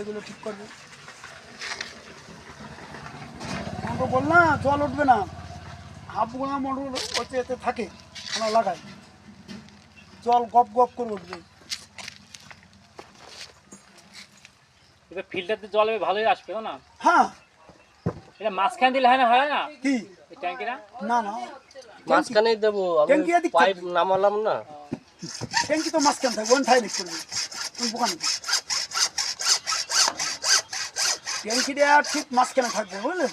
এগুলো ঠিক করবে। আমাকে বল না জল উঠবে না। হাফ গোলা মোটর হচ্ছে এতে থাকে আমরা লাগাই জল গপ গপ করে উঠবে। এটা ফিল্টারতে জল ভালোই আসবে না? হ্যাঁ। এটা মাঝখানে দিলে হয় না হয় না? কি? ট্যাঙ্কিটা? না না মাঝখানেই দেবো ট্যাঙ্কি পাইপ নামালাম না। ট্যাঙ্কি তো মাঝখানে থাকবে ওখানে ঠাই ট্যাঙ্কিটা ঠিক মাঝখানে থাকবে বুঝলেন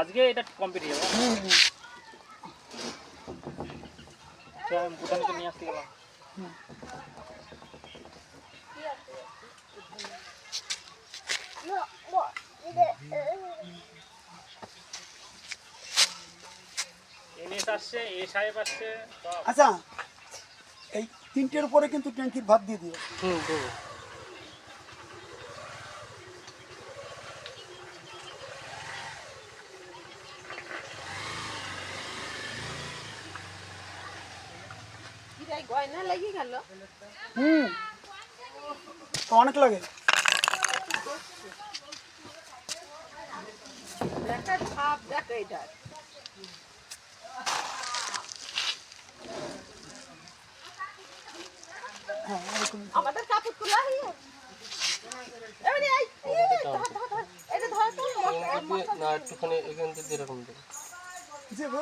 আজকে এটা কমপ্লিট হয়ে যাবে হুম হুম নিয়ে আসতে গেলাম আচ্ছা এই তিনটের উপরে কিন্তু ট্যাঙ্কির ভাত দিয়ে দিও। হুম তো অনেক লাগে। একটা ভাব দেখ এটা হ্যাঁ এরকম আমাদের কাপড় তোলা হইয়ে এবারে এই এই, ধর, ধর, ধর। এটা ধর তো এখান থেকে না একটুখানি এখান থেকে এরকম দেবো।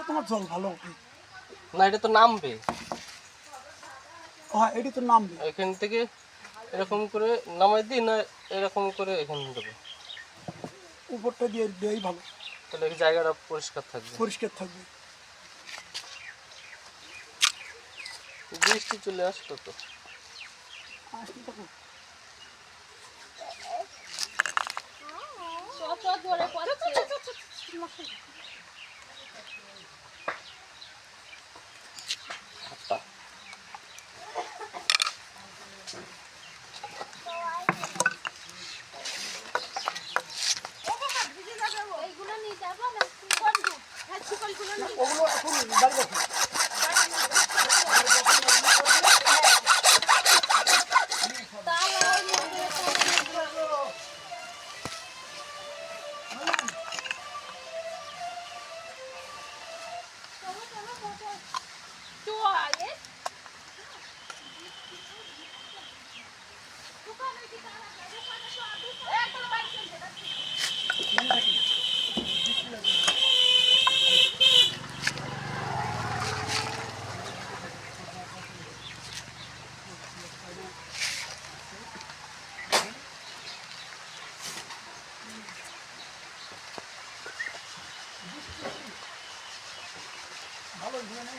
তোমার জল ভালো। না এটা তো নামবে। হ্যাঁ এটি তো নামবে। এখান থেকে এরকম করে নামাই দিই না এরকম করে এখানে দেবো। উপরটা দিয়ে দেওয়াই ভালো। তাহলে জায়গাটা পরিষ্কার থাকবে। পরিষ্কার থাকবে। বৃষ্টি চলে আসতো তো। চ ধরে পড়ছে Tuhan, ya? Tuhan, ya? Tuhan, ya? Tuhan, ভালো ধুয়ে নেই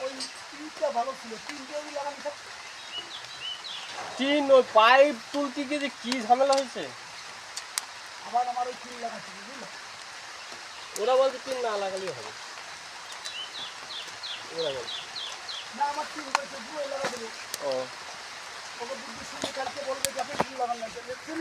ওই তিনটা ভালো ছিল তিনটে ওই লাগানো থাকতো টিন ওই পাইপ তুলতে গিয়ে যে কি ঝামেলা হয়েছে? আবার আমার ওই তিন লাগা ছিল বুঝলো? ওরা বলছে টিন না লাগালেই হবে। ওরা বলছে। না আমার দুয়ে লাগা দেবে ও। ওকে বুদ্ধি শুনে কালকে বলবে যে আপনি তিন লাগান না দেখছেন?